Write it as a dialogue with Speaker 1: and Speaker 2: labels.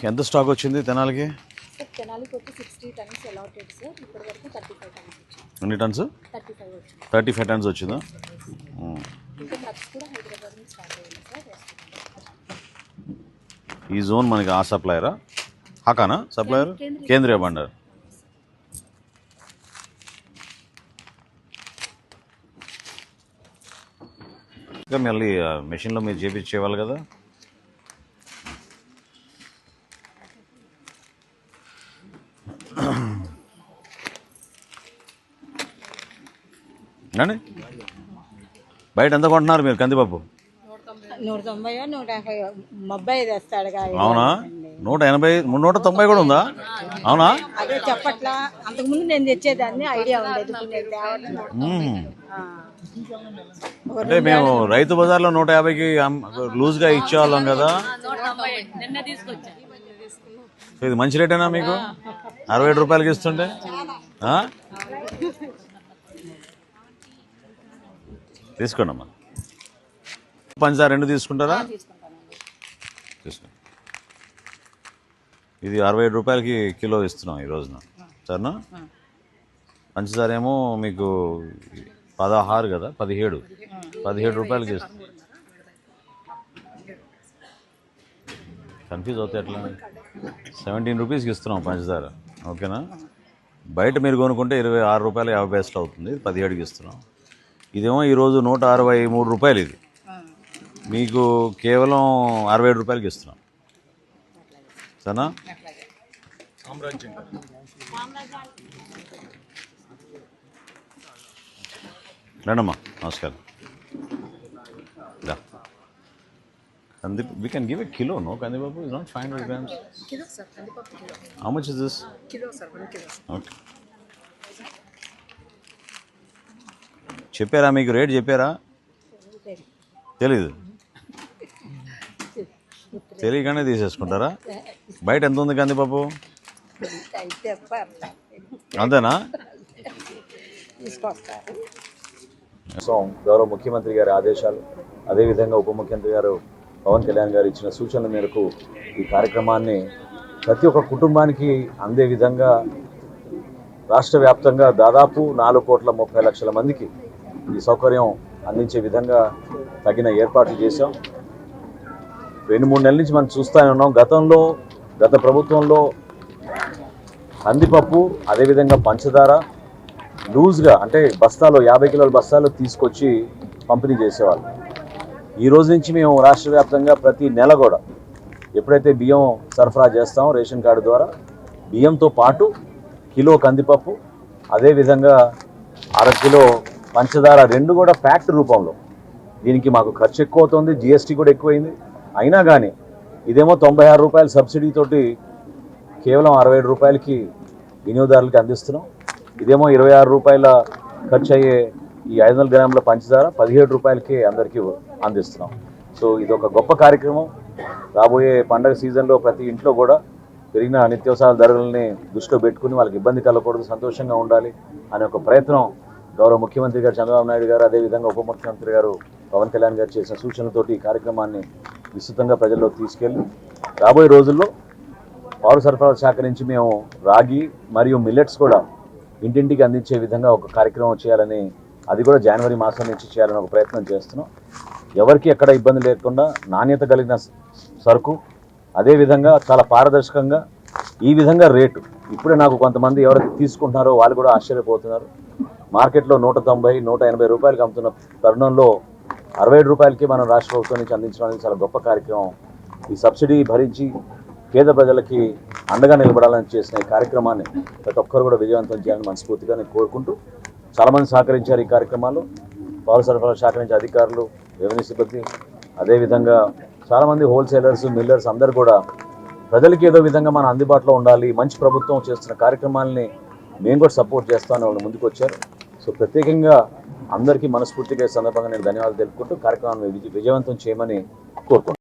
Speaker 1: ఎంత స్టాక్ వచ్చింది తెనాలికి?
Speaker 2: సార్ తెనాలికి వచ్చి సిక్స్టీ టన్స్ అలాటెడ్ సార్. ఇప్పటి వరకు థర్టీ ఫైవ్ టన్స్ వచ్చింది.
Speaker 1: ఎన్ని టన్స్
Speaker 2: థర్టీ ఫైవ్ వచ్చింది.
Speaker 1: థర్టీ ఫైవ్ టన్స్ వచ్చిందా ఉమ్.
Speaker 2: ఇంకా ట్రక్స్ కూడా హైదరాబాద్ నుంచి స్టార్ట్ అయ్యింది సార్ వస్తున్నాయి.
Speaker 1: ఈ జోన్ మనకి ఆ సప్లయరా హాకానా సప్లయర్
Speaker 2: కేంద్రీయ-
Speaker 1: బండర్. ఇంకా మళ్ళీ మెషిన్లో మీరు చేపించేవాళ్ళు కదా? అండి బయట ఎంత కొంటున్నారు మీరు కందిపప్పు?
Speaker 3: నూట తొంభై నూట యాభై మొబ్బై తెస్తాడు కాదు.
Speaker 1: అవునా? నూట ఎనభై నూట తొంభై కూడా ఉందా? అవునా?
Speaker 3: అదే చెప్పట్లా. అంతకుముందు నేను తెచ్చేదాన్ని ఐడియా ఉండేది. ఇప్పుడు నేను తేవట్లేదు.
Speaker 1: మ్మ్.
Speaker 3: ఆ.
Speaker 1: అంటే మేము రైతు బజార్లో నూట యాభైకి లూజ్గా ఇచ్చేవాళ్ళం కదా. ఇది మంచి రేటేనా మీకు? అరవై ఏడు రూపాయలకి ఇస్తుంటే? తీసుకోండి అమ్మా పంచదార రెండు తీసుకుంటారా? తీసుకోండి. ఇది అరవై ఏడు రూపాయలకి కిలో ఇస్తున్నాం ఈ రోజున. సరేనా? పంచదార ఏమో మీకు పదహారు కదా పదిహేడు. పదిహేడు. రూపాయలకి ఇస్తున్నాం. కన్ఫ్యూజ్ అవుతే ఎట్లా? సెవెంటీన్ రూపీస్కి ఇస్తున్నాం పంచదార. ఓకేనా? బయట మీరు కొనుక్కుంటే ఇరవై ఆరు రూపాయలు యాభై పైసలు అవుతుంది. పదిహేడుకి ఇస్తున్నాం. ఇదేమో ఈరోజు నూట అరవై మూడు రూపాయలు ఇది. మీకు కేవలం అరవై ఏడు రూపాయలకి ఇస్తున్నాం. సరేనా? రండమ్మా నమస్కారం. కంది we can give a kilo no కందిపప్పు? Is not 500 grams.
Speaker 2: Kilo sir కందిపప్పు kilo
Speaker 1: how much is this?
Speaker 2: Kilo sir one kilo
Speaker 1: okay. చెప్పారా మీకు రేట్ చెప్పారా? తెలీదు. తెలియకనే తీసేసుకుంటారా? బయట ఎంత ఉంది కందిపప్పు అంతేనా?
Speaker 4: గౌరవ ముఖ్యమంత్రి గారి ఆదేశాలు అదేవిధంగా ఉప ముఖ్యమంత్రి గారు పవన్ కళ్యాణ్ గారు ఇచ్చిన సూచనల మేరకు ఈ కార్యక్రమాన్ని ప్రతి ఒక్క కుటుంబానికి అందే విధంగా రాష్ట్ర వ్యాప్తంగా దాదాపు నాలుగు కోట్ల ముప్పై లక్షల మందికి ఈ సౌకర్యం అందించే విధంగా తగిన ఏర్పాట్లు చేశాం. రెండు మూడు నెలల నుంచి మనం చూస్తూనే ఉన్నాం. గతంలో గత ప్రభుత్వంలో కందిపప్పు అదేవిధంగా పంచదార లూజ్గా అంటే బస్తాలో యాభై కిలోల బస్తాలు తీసుకొచ్చి పంపిణీ చేసేవాళ్ళు. ఈ రోజు నుంచి మేము రాష్ట్ర వ్యాప్తంగా ప్రతి నెల కూడా ఎప్పుడైతే బియ్యం సరఫరా చేస్తామో రేషన్ కార్డు ద్వారా బియ్యంతో పాటు కిలో కందిపప్పు అదేవిధంగా అర కిలో పంచదార రెండు కూడా ఫ్యాక్ట్ రూపంలో. దీనికి మాకు ఖర్చు ఎక్కువ అవుతుంది జిఎస్టీ కూడా ఎక్కువైంది. అయినా కానీ ఇదేమో తొంభై ఆరు రూపాయల సబ్సిడీతోటి కేవలం అరవై ఏడు రూపాయలకి వినియోగదారులకి అందిస్తున్నాం. ఇదేమో ఇరవై ఆరు రూపాయల ఖర్చు అయ్యే ఈ ఐదు వందల గ్రాముల పంచదార పదిహేడు రూపాయలకి అందరికీ అందిస్తున్నాం. సో ఇది ఒక గొప్ప కార్యక్రమం. రాబోయే పండగ సీజన్లో ప్రతి ఇంట్లో కూడా పెరిగిన నిత్యావసరాల ధరలని దృష్టిలో పెట్టుకుని వాళ్ళకి ఇబ్బంది కలగకూడదు సంతోషంగా ఉండాలి అనే ఒక ప్రయత్నం గౌరవ ముఖ్యమంత్రి గారు చంద్రబాబు నాయుడు గారు అదేవిధంగా ఉప ముఖ్యమంత్రి గారు పవన్ కళ్యాణ్ గారు చేసిన సూచనలతోటి ఈ కార్యక్రమాన్ని విస్తృతంగా ప్రజల్లోకి తీసుకెళ్ళి రాబోయే రోజుల్లో పౌర సరఫరాల శాఖ నుంచి మేము రాగి మరియు మిల్లెట్స్ కూడా ఇంటింటికి అందించే విధంగా ఒక కార్యక్రమం చేయాలని అది కూడా జనవరి మాసం నుంచి చేయాలని ఒక ప్రయత్నం చేస్తున్నాం. ఎవరికి ఎక్కడ ఇబ్బంది లేకుండా నాణ్యత కలిగిన సరుకు అదేవిధంగా చాలా పారదర్శకంగా ఈ విధంగా రేటు. ఇప్పుడే నాకు కొంతమంది ఎవరైతే తీసుకుంటున్నారో వాళ్ళు కూడా ఆశ్చర్యపోతున్నారు. మార్కెట్లో నూట తొంభై నూట ఎనభై రూపాయలకి అమ్ముతున్న తరుణంలో అరవై ఏడు రూపాయలకి మనం రాష్ట్ర ప్రభుత్వం నుంచి అందించడం అనేది చాలా గొప్ప కార్యక్రమం. ఈ సబ్సిడీ భరించి పేద ప్రజలకి అండగా నిలబడాలని చేసిన ఈ కార్యక్రమాన్ని ప్రతి ఒక్కరు కూడా విజయవంతం చేయాలని మనస్ఫూర్తిగా నేను కోరుకుంటూ చాలామంది సహకరించారు ఈ కార్యక్రమాలు పౌర సరఫరా శాఖ నుంచి అధికారులు రెవెన్యూ సిబ్బంది అదేవిధంగా చాలామంది హోల్సేలర్స్ మిల్లర్స్ అందరూ కూడా ప్రజలకి ఏదో విధంగా మన అందుబాటులో ఉండాలి మంచి ప్రభుత్వం చేస్తున్న కార్యక్రమాలని మేము కూడా సపోర్ట్ చేస్తామని వాళ్ళు ముందుకు వచ్చారు సో ప్రత్యేకంగా అందరికీ మనస్ఫూర్తిగా సందర్భంగా నేను ధన్యవాదాలు తెలుపుకుంటూ కార్యక్రమాన్ని విజయవంతం చేయమని కోరుకుంటున్నాను.